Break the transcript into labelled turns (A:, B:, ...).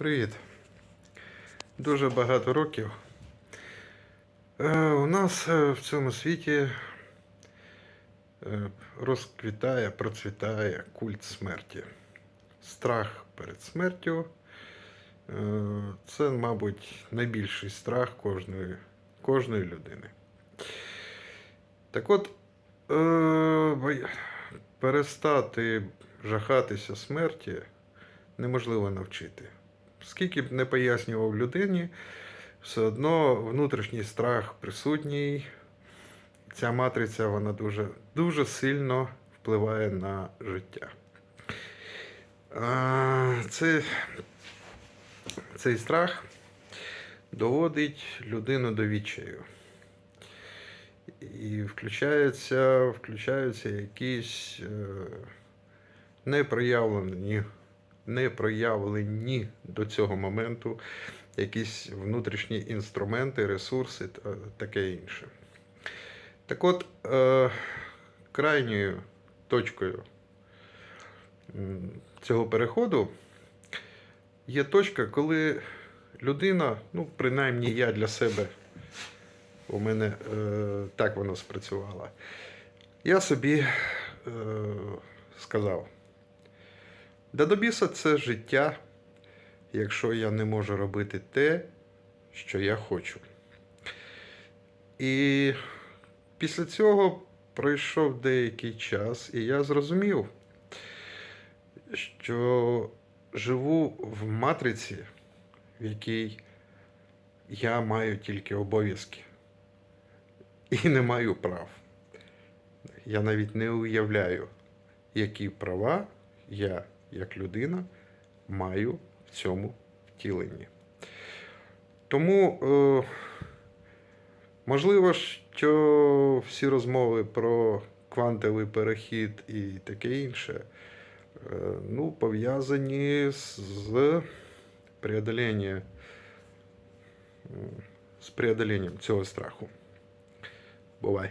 A: Привіт. Дуже багато років. Е, у нас е, в цьому світі е, розквітає, процвітає культ смерті. Страх перед смертю. Це, мабуть, найбільший страх кожної, кожної людини. Так от, перестати жахатися смерті неможливо навчити. Скільки б не пояснював людині, все одно внутрішній страх присутній. Ця матриця вона дуже, дуже сильно впливає на життя. Це, цей страх доводить людину до відчаю. І включаються, включаються якісь е, непроявлені, непроявлені до цього моменту якісь внутрішні інструменти, ресурси та таке інше. Так от, е, крайньою точкою цього переходу є точка, коли людина, ну, принаймні я для себе, у мене е, так воно спрацювало. Я собі е, сказав, да до біса це життя, якщо я не можу робити те, що я хочу. І після цього пройшов деякий час, і я зрозумів, що живу в матриці, в якій я маю тільки обов'язки і не маю прав. Я навіть не уявляю, які права я, як людина, маю в цьому втіленні. Тому, е, можливо, що всі розмови про квантовий перехід і таке інше е, ну, пов'язані з, преодоленням, з преодоленням цього страху. Бувай.